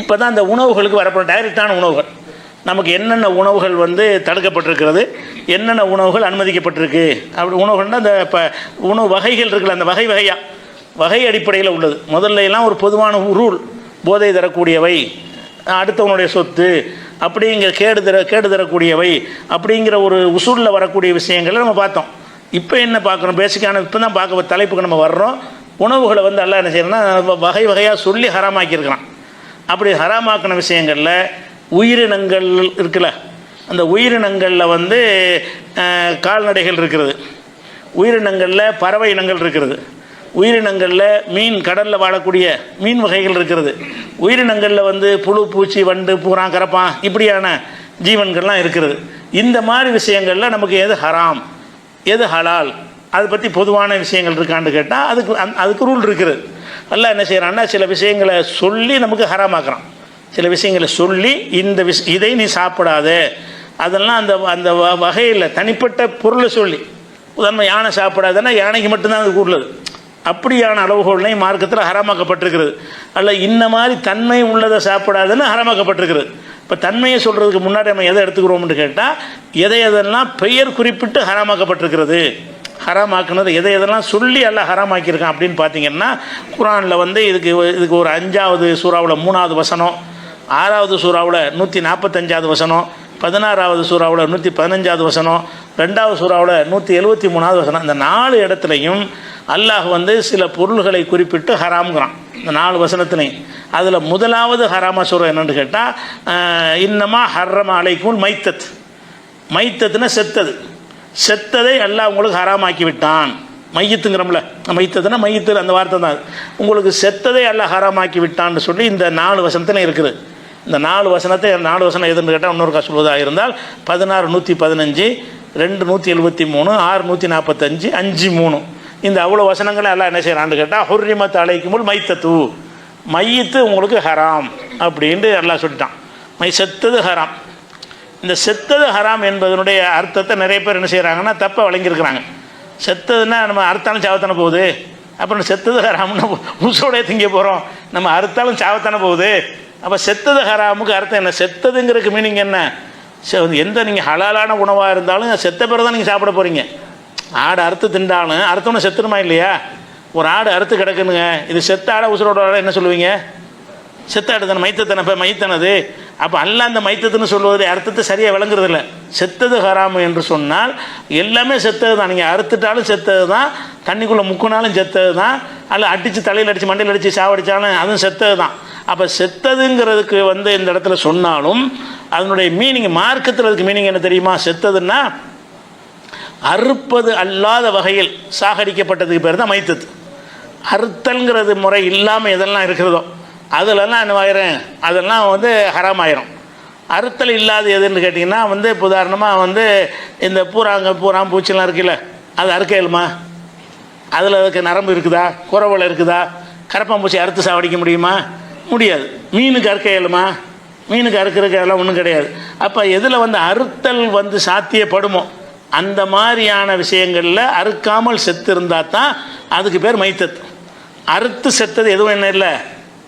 இப்போ தான் அந்த உணவுகளுக்கு வரப்படும் டைரக்டான உணவுகள். நமக்கு என்னென்ன உணவுகள் வந்து தடுக்கப்பட்டிருக்கிறது? என்னென்ன உணவுகள் அனுமதிக்கப்பட்டிருக்கு? அப்படி உணவுகள்னால் அந்த இப்போ உணவு வகைகள் இருக்குல்ல அந்த வகை வகையாக வகை அடிப்படையில் உள்ளது. முதல்ல எல்லாம் ஒரு பொதுவான ரூல் போதை தரக்கூடியவை அடுத்தவனுடைய சொத்து அப்படிங்கிற கேடு தர கேடு தரக்கூடியவை அப்படிங்கிற ஒரு உசூலில் வரக்கூடிய விஷயங்களை நம்ம பார்த்தோம். இப்போ என்ன பார்க்குறோம்? பேசிக்கான இப்போ தான் பார்க்க தலைப்புக்கு நம்ம வர்றோம். உணவுகளை வந்து எல்லாம் என்ன செய்யணும்னா வகை வகையாக சொல்லி ஹராமாக்கியிருக்கிறான். அப்படி ஹராமாக்கின விஷயங்களில் உயிரினங்கள் இருக்குல்ல அந்த உயிரினங்களில் வந்து கால்நடைகள் இருக்கிறது உயிரினங்களில் பறவை இனங்கள் இருக்கிறது உயிரினங்களில் மீன் கடலில் வாழக்கூடிய மீன் வகைகள் இருக்கிறது உயிரினங்களில் வந்து புழு பூச்சி வண்டு பூரான் கரப்பான் இப்படியான ஜீவன்கள்லாம் இருக்கிறது இந்த மாதிரி விஷயங்களில் நமக்கு எது ஹராம் எது ஹலால் அதை பற்றி பொதுவான விஷயங்கள் இருக்கான்னு கேட்டால் அதுக்கு அதுக்கு ரூல் இருக்குது. எல்லாம் என்ன செய்கிறான்னா சில விஷயங்களை சொல்லி நமக்கு ஹராமாக்குறான். சில விஷயங்களை சொல்லி இந்த விஷ இதை நீ சாப்பிடாத. அதெல்லாம் அந்த அந்த வ- வகையில் தனிப்பட்ட பொருளை சொல்லி. உதாரணம் யானை சாப்பிடாதுன்னா யானைக்கு மட்டும்தான் அது உள்ளது அப்படியான அளவுகோல்னை மார்க்கத்தில் ஹராமாக்கப்பட்டிருக்கிறது. அல்ல இந்த மாதிரி தன்மை உள்ளதை சாப்பிடாதுன்னு ஹராமாக்கப்பட்டிருக்கிறது. இப்போ தன்மையை சொல்கிறதுக்கு முன்னாடி நம்ம எதை எடுத்துக்கிறோம்னு கேட்டால் எதை எதெல்லாம் பெயர் குறிப்பிட்டு ஹராமாக்கப்பட்டிருக்கிறது? ஹராமாக்குனது. எதை எதெல்லாம் சொல்லி எல்லாம் ஹராமாக்கியிருக்கான் அப்படின்னு பார்த்தீங்கன்னா குரானில் வந்து இதுக்கு இதுக்கு ஒரு அஞ்சாவது சூறாவில் மூணாவது வசனம் ஆறாவது சூறாவில் நூற்றி நாற்பத்தஞ்சாவது வசனம் பதினாறாவது சூறாவில் நூற்றி பதினஞ்சாவது வசனம் ரெண்டாவது சூறாவில் நூற்றி எழுபத்தி மூணாவது வசனம் இந்த நாலு இடத்துலையும் அல்லாஹ் வந்து சில பொருள்களை குறிப்பிட்டு ஹராம்கிறான் இந்த நாலு வசனத்துலையும். அதில் முதலாவது ஹராமா சூறா என்னென்னு கேட்டால் இன்னமா ஹர்ரமா அலைக்கும் மைத்தத். மைத்தத்துனா செத்தது. செத்ததை எல்லாம் உங்களுக்கு ஹராமாக்கி விட்டான் மையத்துங்கிறோம்ல மைத்தத்துனா மையத்தில் அந்த வார்த்தை தான். உங்களுக்கு செத்ததை எல்லாம் ஹராமாக்கி விட்டான்னு சொல்லி இந்த நாலு வசனத்தில் இருக்குது. இந்த நாலு வசனத்தை நாலு வசனம் எதுன்னு கேட்டால் இன்னொரு சொல்வதாக இருந்தால் பதினாறு நூற்றி பதினஞ்சு ரெண்டு நூற்றி எழுபத்தி மூணு ஆறு நூற்றி நாற்பத்தஞ்சு அஞ்சு மூணு. இந்த அவ்வளோ வசனங்களை எல்லாம் என்ன செய்கிறான்னு கேட்டால் ஹுர்ரிமத் அழைக்குமுல் மைத்தத்து. மையத்து உங்களுக்கு ஹராம் அப்படின்ட்டு எல்லாம் சொல்லிட்டான். மை செத்தது ஹராம். இந்த செத்தது ஹராம் என்பதனுடைய அர்த்தத்தை நிறைய பேர் என்ன செய்கிறாங்கன்னா தப்பாக வழங்கியிருக்கிறாங்க. செத்ததுன்னா நம்ம அறுத்தாலும் சாவத்தானே போகுது? அப்புறம் செத்தது ஹராம்னு முசோடைய திங்க போகிறோம் நம்ம அறுத்தாலும் சாவத்தானே போகுது? அப்போ செத்தது ஹராமுக்கு அர்த்தம் என்ன? செத்ததுங்கிறதுக்கு மீனிங் என்ன? எந்த நீங்கள் ஹலாலான உணவாக இருந்தாலும் செத்த பிறகு தான் நீங்கள் சாப்பிட போகிறீங்க ஆடு அறுத்து திண்டாலும் அறுத்தோன்னு செத்துருமா இல்லையா? ஒரு ஆடு அறுத்து கிடக்குனுங்க. இது செத்த ஆடை உசுரோட ஆடை என்ன சொல்லுவீங்க? செத்தாடு தானே மைத்தத்தனை இப்போ மைத்தனது. அப்போ அல்ல அந்த மைத்தத்துன்னு சொல்வது அர்த்தத்தை சரியாக விளங்குறதில்ல. செத்தது ஹராமு என்று சொன்னால் எல்லாமே செத்தது தான் நீங்கள் அறுத்துட்டாலும் செத்தது தான் தண்ணிக்குள்ளே முக்குனாலும் செத்தது தான் அல்ல அடித்து தலையில் அடித்து மண்டையில் அடித்து சாவடித்தாலும் அதுவும் செத்தது தான் அப்போ செத்ததுங்கிறதுக்கு வந்து இந்த இடத்துல சொன்னாலும் அதனுடைய மீனிங் மார்க்கத்தில் அதுக்கு மீனிங் என்ன தெரியுமா? செத்ததுன்னா அறுப்பது அல்லாத வகையில் சாகடிக்கப்பட்டதுக்கு பேர் தான் மைத்தத்து. அறுத்தல்ங்கிறது முறை இல்லாமல் எதெல்லாம் இருக்கிறதோ அதிலெல்லாம் என்ன ஆயிரும் அதெல்லாம் வந்து ஹராம் ஆயிரும் அறுத்தல் இல்லாத எதுன்னு கேட்டிங்கன்னா வந்து இப்போ உதாரணமாக வந்து இந்த பூராங்க பூராம் பூச்சிலாம் இருக்குல்ல அது அறுக்கையிலுமா அதில் அதுக்கு நரம்பு இருக்குதா? குறவலை இருக்குதா? கரப்பாம்பூச்சி அறுத்து சாவடிக்க முடியுமா? முடியாது. மீனுக்கு அறுக்க இயலுமா? மீனுக்கு அறுக்கிறதுக்கு அதெல்லாம் ஒன்றும் கிடையாது. அப்போ எதில் வந்து அறுத்தல் வந்து சாத்தியப்படுமோ? அந்த மாதிரியான விஷயங்களில் அறுக்காமல் செத்து இருந்தால் தான் அதுக்கு பேர் மைத்தத் அறுத்து செத்தது எதுவும் என்ன இல்லை?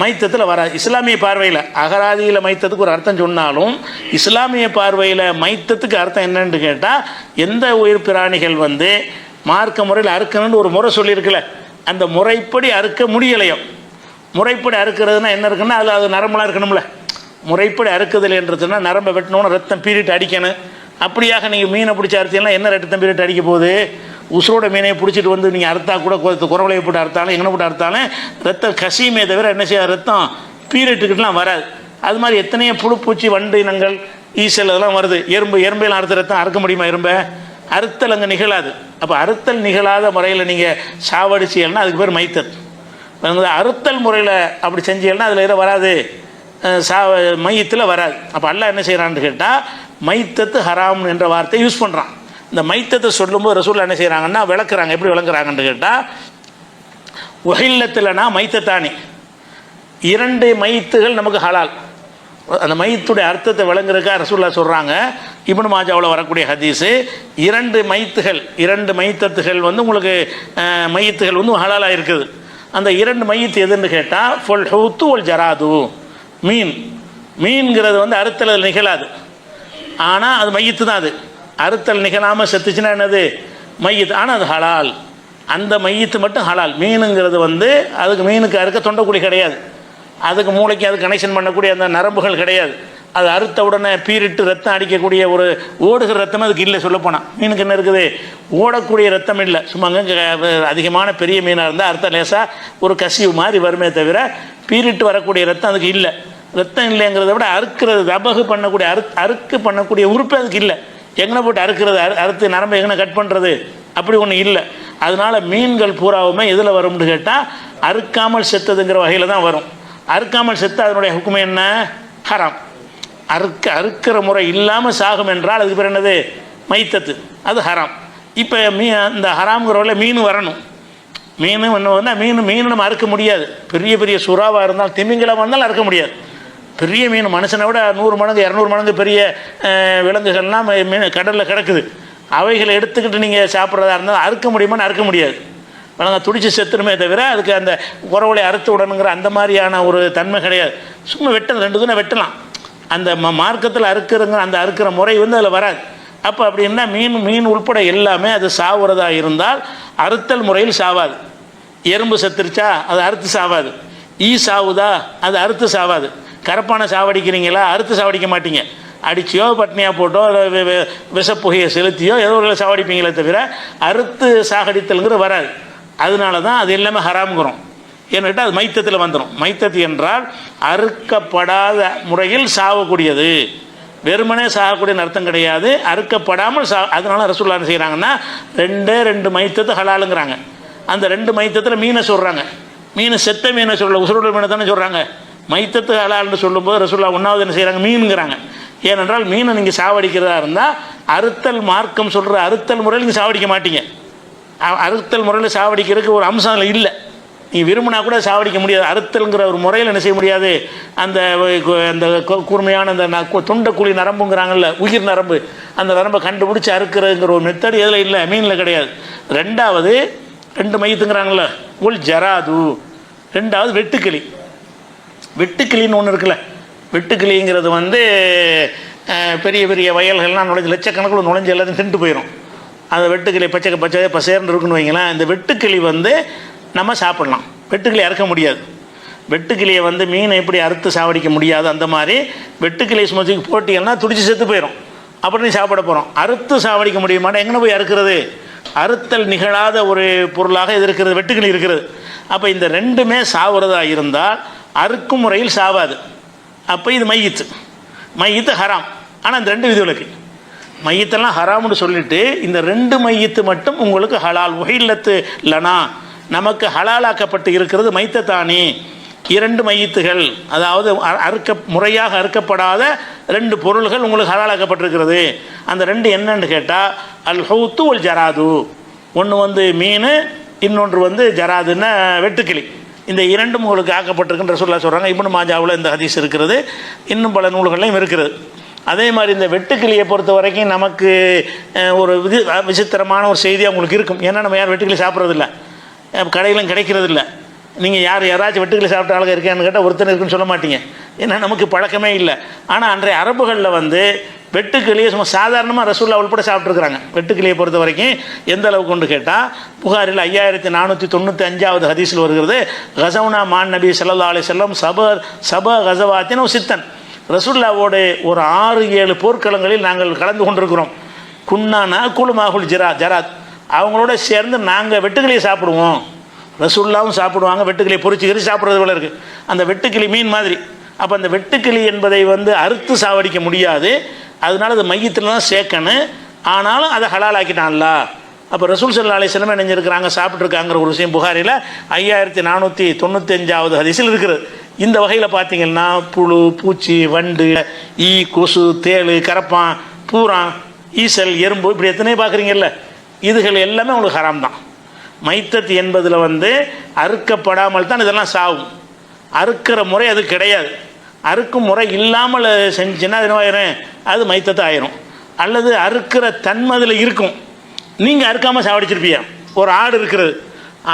மைத்தத்தில் வராது இஸ்லாமிய பார்வையில் அகராதியில் மைத்தத்துக்கு ஒரு அர்த்தம் சொன்னாலும் இஸ்லாமிய பார்வையில் மைத்தத்துக்கு அர்த்தம் என்னன்னு கேட்டால் எந்த உயிர் பிராணிகள் வந்து மார்க்க முறையில் அறுக்கணும்னு ஒரு முறை சொல்லியிருக்குல்ல அந்த முறைப்படி அறுக்க முடியலையோ? முறைப்படி அறுக்கிறதுனா என்ன இருக்குன்னா அதில் அது நரம்புலாம் இருக்கணும்ல. முறைப்படி அறுக்குதல் என்றதுன்னா நரம்பை வெட்டணும்னு ரத்தம் பீரிட்டு அடிக்கணும். அப்படியாக நீங்கள் மீனை பிடிச்ச அறுத்தீங்கன்னா என்ன ரத்தம் பீரிட்டு அடிக்க போகுது? உசுரோட மீனை பிடிச்சிட்டு வந்து நீங்கள் அறுத்தா கூட குரவலையை போட்டு அறுத்தாலும் எங்கே போட்டு அறுத்தாலும் ரத்தம் கசியுமே தவிர என்ன செய்யாத? ரத்தம் பீரியட்டுக்கிட்டலாம் வராது. அது மாதிரி எத்தனையோ புழு பூச்சி வண்டு இனங்கள் ஈசல் அதெல்லாம் வருது. எறும்பு எறும்பையில் அறுத்த ரத்தம் அறுக்க முடியுமா எறும்பை? அறுத்தல் அங்கே நிகழாது. அப்போ அறுத்தல் நிகழாத முறையில் நீங்கள் சாவடிச்சீங்கன்னா அதுக்கு பேர் மைத்தல் அறுத்தல் முறையில் அப்படி செஞ்சீங்கன்னா அதில் எதுவும் வராது. சா மையத்தில் வராது. அப்போ அல்ல என்ன செய்கிறான்னு கேட்டால் மைத்தத்து ஹராம் என்ற வார்த்தையை யூஸ் பண்ணுறான் இந்த மைத்தத்தை சொல்லும்போது ரசூல் என்ன செய்கிறாங்கன்னா விளக்குறாங்க. எப்படி விளக்குறாங்கன்னு கேட்டால் உஹில்லத்தில்னா மைத்தத்தானி? இரண்டு மைத்துகள் நமக்கு ஹலால். அந்த மைத்துடைய அர்த்தத்தை விளங்குறதுக்காக ரசூல்லா சொல்கிறாங்க இப்னு மாஜாவில் வரக்கூடிய ஹதீஸு இரண்டு மைத்துகள் இரண்டு மைத்தத்துகள் வந்து உங்களுக்கு மையத்துகள் வந்து ஹலாலாக இருக்குது. அந்த இரண்டு மையத்து எதுன்னு கேட்டால் ஃபுல் ஹூத்து ஒல் ஜராது. மீன். மீன்கிறது வந்து அறுத்தத்தில் நிகழாது. ஆனால் அது மையத்து தான் அது. அறுத்தல் நிகழாமல் செத்துச்சுன்னா என்னது? மையத்து ஆனால் அது ஹலால். அந்த மையத்து மட்டும் ஹலால். மீனுங்கிறது வந்து அதுக்கு மீனுக்கு அறுக்க தொண்டக்குழி கிடையாது. அதுக்கு மூளைக்கு அது கனெக்ஷன் பண்ணக்கூடிய அந்த நரம்புகள் கிடையாது. அது அறுத்த உடனே பீரிட்டு ரத்தம் அடிக்கக்கூடிய ஒரு ஓடுகிற ரத்தம் அதுக்கு இல்லை சொல்லப்போனால் மீனுக்கு என்ன இருக்குது? ஓடக்கூடிய ரத்தம் இல்லை. சும்மா அங்கே அதிகமான பெரிய மீனாக இருந்தால் அறுத்த லேசாக ஒரு கசிவு மாதிரி வருமே தவிர பீரிட்டு வரக்கூடிய ரத்தம் அதுக்கு இல்லை. ரத்தம் இல்லைங்கிறத விட அறுக்கிறது தபகு பண்ணக்கூடிய அறு அறுக்கு பண்ணக்கூடிய உறுப்பு அதுக்கு இல்லை. எங்கனை போட்டு அறுக்கிறது அறு அறுத்து நரம்பு எங்கனை கட் பண்ணுறது அப்படி ஒன்றும் இல்லை. அதனால மீன்கள் பூராவுமே எதில் வரும்னு கேட்டால் அறுக்காமல் செத்ததுங்கிற வகையில் தான் வரும். அறுக்காமல் செத்து அதனுடைய ஹுக்குமை என்ன? ஹராம். அறுக்க அறுக்கிற முறை இல்லாமல் சாகும் என்றால் அதுக்கு பேர் என்னது? மைத்தத்து. அது ஹராம். இப்போ மீ இந்த ஹராம்ங்கிறவங்கள மீன் வரணும். மீன் என்ன வந்தால் மீன் மீன் நம்ம அறுக்க முடியாது. பெரிய பெரிய சுறாவாக இருந்தாலும் திமிங்கலமாக இருந்தாலும் அறுக்க முடியாது. பெரிய மீன். மனுஷனை விட நூறு மடங்கு இரநூறு மடங்கு பெரிய விலங்குகள்லாம் மீன் கடலில் கிடக்குது. அவைகளை எடுத்துக்கிட்டு நீங்கள் சாப்பிட்றதா இருந்தால் அறுக்க முடியுமான்னு அறுக்க முடியாது. வழங்க துடிச்சு செத்துருமே தவிர அதுக்கு அந்த உறவுகளை அறுத்து விடணுங்கிற அந்த மாதிரியான ஒரு தன்மை கிடையாது. சும்மா வெட்டலாம் ரெண்டு தினம் வெட்டலாம். அந்த ம மார்க்கத்தில் அறுக்கிறங்கிற அந்த அறுக்கிற முறை வந்து அதில் வராது. அப்போ அப்படின்னா மீன் மீன் உள்பட எல்லாமே அது சாவுறதா இருந்தால் அறுத்தல் முறையில் சாவாது. எறும்பு செத்துருச்சா அது அறுத்து சாவாது. ஈ சாவுதா? அது அறுத்து சாவாது. கரப்பானை சாவடிக்கிறீங்களா? அறுத்து சாவடிக்க மாட்டீங்க. அடிச்சியோ பட்னியாக போட்டோ இல்லை வி- விஷப்புகையை செலுத்தியோ ஏதோ ஒரு சாவடிப்பீங்களே தவிர அறுத்து சாகடித்தல்ங்கிற வராது. அதனால தான் அது எல்லாமே ஹராம்ங்கிறோம். ஏன்னுட்டு அது மைத்தத்தில் வந்துடும் மைத்தத்து என்றால் அறுக்கப்படாத முறையில் சாவக்கூடியது. வெறுமனே சாகக்கூடிய அர்த்தம் கிடையாது. அறுக்கப்படாமல் சா அதனால ரசூல்லா செய்கிறாங்கன்னா ரெண்டே ரெண்டு மைத்தத்து ஹலாலுங்கிறாங்க. அந்த ரெண்டு மைத்தத்தில் மீனை சொல்கிறாங்க மீன் செத்த மீனை சொல்ல உசுரோட மீனை தானே சொல்கிறாங்க மைத்தத்து ஹலால்னு சொல்லும்போது ரசூல்லா ஒன்றாவது என்ன செய்கிறாங்க மீனுங்கிறாங்க. ஏனென்றால் மீனை நீங்கள் சாவடிக்கிறதா இருந்தால் அறுத்தல் மார்க்கம் சொல்கிற அறுத்தல் முறையில் நீங்கள் சாவடிக்க மாட்டீங்க. அறுத்தல் முறையில் சாவடிக்கிறதுக்கு ஒரு அம்சம் அதில் இல்லை. நீ விரும்பினா கூட சாவடிக்க முடியாது. அறுத்தல்ங்கிற ஒரு முறையில் என்ன செய்ய முடியாது? அந்த அந்த கூர்மையான அந்த தொண்டக்குழி கு- நரம்புங்கிறாங்கல்ல உயிர் நரம்பு அந்த நரம்பை கண்டுபிடிச்சி அறுக்கிறதுங்கிற ஒரு மெத்தட் எதில் இல்லை? மீனில் கிடையாது. ரெண்டாவது ரெண்டு மையத்துங்கிறாங்கல்ல. உள் ஜராது. ரெண்டாவது வெட்டுக்கிளி. வெட்டுக்கிளின்னு ஒன்று இருக்குல்ல. வெட்டுக்கிளிங்கிறது வந்து பெரிய பெரிய வயல்கள்லாம் நுழைஞ்சு லட்சக்கணக்கில் நுழைஞ்சு எல்லாத்தையும் திண்டு போயிடும் அந்த வெட்டுக்கிளி பச்சை பச்சை பசேர்னு இருக்குன்னு வைங்களேன் இந்த வெட்டுக்கிளி வந்து நம்ம சாப்பிட்லாம். வெட்டுக்கிளி அறுக்க முடியாது. வெட்டுக்கிளியை வந்து மீனை எப்படி அறுத்து சாவடிக்க முடியாது அந்த மாதிரி வெட்டுக்கிளி சுமத்துக்கு போட்டிங்கன்னா துடிச்சு செத்து போயிடும் அப்புறம் நீ சாப்பிட போகிறோம் அறுத்து சாவடிக்க முடியுமாட்டா எங்கே போய் அறுக்கிறது? அறுத்தல் நிகழாத ஒரு பொருளாக இது இருக்கிறது வெட்டுக்கிளி இருக்கிறது. அப்போ இந்த ரெண்டுமே சாவுறதா இருந்தால் அறுக்கும் முறையில் சாவாது. அப்போ இது மையத்து. மையத்து ஹராம். ஆனால் இந்த ரெண்டு விதிவிலக்கு. மையத்தெல்லாம் ஹராம்னு சொல்லிட்டு இந்த ரெண்டு மையத்து மட்டும் உங்களுக்கு ஹலால் உஹில்லத்து இல்லைனா நமக்கு ஹலாலாக்கப்பட்டு இருக்கிறது மைத்தத்தானி. இரண்டு மையத்துகள் அதாவது அ- அறுக்க முறையாக அறுக்கப்படாத ரெண்டு பொருள்கள் உங்களுக்கு ஹலாலாக்கப்பட்டிருக்கிறது. அந்த ரெண்டு என்னன்னு கேட்டால் அல் ஹவுத்து ஒல் ஜராது ஒன்று வந்து மீன் இன்னொன்று வந்து ஜராதுன்னா வெட்டுக்கிளி. இந்த இரண்டும் உங்களுக்கு ஆக்கப்பட்டிருக்குன்ற சொல்ல சொல்கிறாங்க இப்னு மாஜாவில் இந்த ஹதீஸ் இருக்கிறது. இன்னும் பல நூல்கள்லையும் இருக்கிறது. அதே மாதிரி இந்த வெட்டுக்கிளியை பொறுத்த வரைக்கும் நமக்கு ஒரு விதி விசித்திரமான ஒரு செய்தியாக உங்களுக்கு இருக்கும். ஏன்னா நம்ம யார் வெட்டுக்கிளி சாப்பிட்றதில்ல. கடையிலும் கிடைக்கிறதில்ல. நீங்கள் யார் யாராச்சும் வெட்டுக்களை சாப்பிட்ட ஆளுங்க இருக்கேன்னு கேட்டால் ஒருத்தர் இருக்குன்னு சொல்ல மாட்டீங்க. ஏன்னா நமக்கு பழக்கமே இல்லை. ஆனால் அன்றைய அரபுகளில் வந்து வெட்டுக்கிளியை சும்மா சாதாரணமாக ரசூல்லா உள்பட சாப்பிட்ருக்குறாங்க வெட்டுக்கிளியை பொறுத்த வரைக்கும் எந்த அளவுக்கு கொண்டு கேட்டால் புகாரில் ஐயாயிரத்தி நானூற்றி தொண்ணூற்றி அஞ்சாவது ஹதீஸில் வருகிறது கசவுனா மான் நபி சல்லா அலி செல்லம் சபர் சப கசவாத்தின் சித்தன். ரசூல்லாவோடு ஒரு ஆறு ஏழு போர்க்களங்களில் நாங்கள் கலந்து கொண்டிருக்கிறோம். குன்னானா குழுமாகுல் ஜிரா ஜராத். அவங்களோட சேர்ந்து நாங்கள் வெட்டுக்கிளியை சாப்பிடுவோம். ரசூல்லாவும் சாப்பிடுவாங்க வெட்டுக்கிளி பொறிச்சு கறி சாப்பிட்றது போல இருக்குது அந்த வெட்டுக்கிளி மீன் மாதிரி. அப்போ அந்த வெட்டுக்கிளி என்பதை வந்து அறுத்து சாவடிக்க முடியாது. அதனால அது மையத்தில் தான் சேர்க்கணும். ஆனாலும் அதை ஹலால் ஆக்கிட்டான்ல. அப்போ ரசூல் சல்லா அலிஸ்லம் நினைஞ்சிருக்கிறாங்க சாப்பிட்ருக்காங்கிற ஒரு விஷயம் புகாரில் ஐயாயிரத்தி நானூற்றி தொண்ணூத்தஞ்சாவது ஹதிசில் இருக்கிறது இந்த வகையில் பார்த்தீங்கன்னா புழு பூச்சி வண்டு ஈ கொசு தேள் கரப்பான் பூரான் ஈசல் எறும்பு இப்படி எத்தனையோ பார்க்குறீங்கல்ல. இதுகள் எல்லாமே உங்களுக்கு ஹராம் தான். மைத்தத் என்பதில் வந்து அறுக்கப்படாமல் தான் இதெல்லாம் சாகும் அறுக்கிற முறை அது கிடையாது. அறுக்கும் முறை இல்லாமல் செஞ்சுன்னா அது என்னவாயிரும் அது மைத்தத்தை ஆயிரும். அல்லது அறுக்கிற தன்மை அதில் இருக்கும். நீங்கள் அறுக்காமல் சாவடிச்சிருப்பியா? ஒரு ஆடு இருக்கிறது.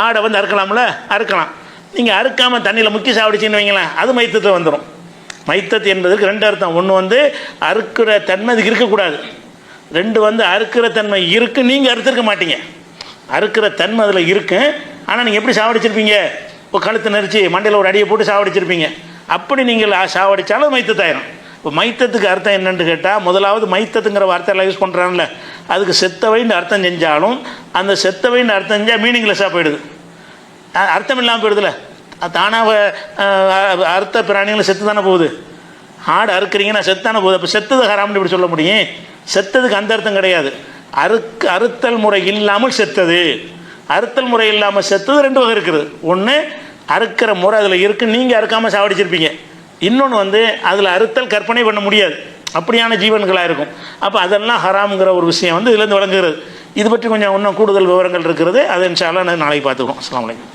ஆடை வந்து அறுக்கலாம்ல? அறுக்கலாம். நீங்கள் அறுக்காமல் தண்ணியில் முக்கி சாவடிச்சின்னு வைங்களேன் அது மைத்தத்தில் வந்துடும் மைத்தத்து என்பதற்கு ரெண்டு அர்த்தம். ஒன்று வந்து அறுக்கிற தன்மை அதுக்கு இருக்கக்கூடாது. ரெண்டு வந்து அறுக்கிற தன்மை இருக்குது நீங்கள் அறுத்திருக்க மாட்டீங்க. அறுக்கிற தன்மை அதில் இருக்கு. ஆனால் நீங்கள் எப்படி சாவடிச்சிருப்பீங்க? இப்போ கழுத்து நெரிச்சு மண்டையில் ஒரு அடியை போட்டு சாவடிச்சிருப்பீங்க. அப்படி நீங்கள் சாவடித்தாலும் மைத்தத்தாயிரும் இப்போ மைத்தத்துக்கு அர்த்தம் என்னென்னு கேட்டால் முதலாவது மைத்தத்துங்கிற வார்த்தையெல்லாம் யூஸ் பண்ணுறாங்கல்ல அதுக்கு செத்தவைன்னு அர்த்தம் செஞ்சாலும் அந்த செத்தவைன்னு அர்த்தம் செஞ்சால் மீனிங்லெஸ்ஸாக போயிடுது. அர்த்தம் இல்லாமல் போயிடுதுல. தானாக அர்த்த அறுத்த பிராணிகளை செத்து தானே போகுது. ஆடு அறுக்கிறீங்கன்னா செத்தானே போகுது. அப்போ செத்தது ஹராம்னு இப்படி சொல்ல முடியும்? செத்ததுக்கு அந்த அர்த்தம் கிடையாது. அறுக்கு அறுத்தல் முறை இல்லாமல் செத்தது. அறுத்தல் முறை இல்லாமல் செத்தது ரெண்டு வகை இருக்குது. ஒன்று அறுக்கிற முறை அதில் இருக்கு நீங்கள் அறுக்காமல் சாவடிச்சிருப்பீங்க. இன்னொன்று வந்து அதில் அறுத்தல் கற்பனை பண்ண முடியாது. அப்படியான ஜீவன்களாக இருக்கும். அப்போ அதெல்லாம் ஹராம்ங்கிற ஒரு விஷயம் வந்து இதுலேருந்து விளங்குகிறது. இது பற்றி கொஞ்சம் இன்னும் கூடுதல் விவரங்கள் இருக்கிறது. அதை இன்ஷா நாளைக்கு பார்த்துக்குறோம். அஸ்லாம் வலைக்கம்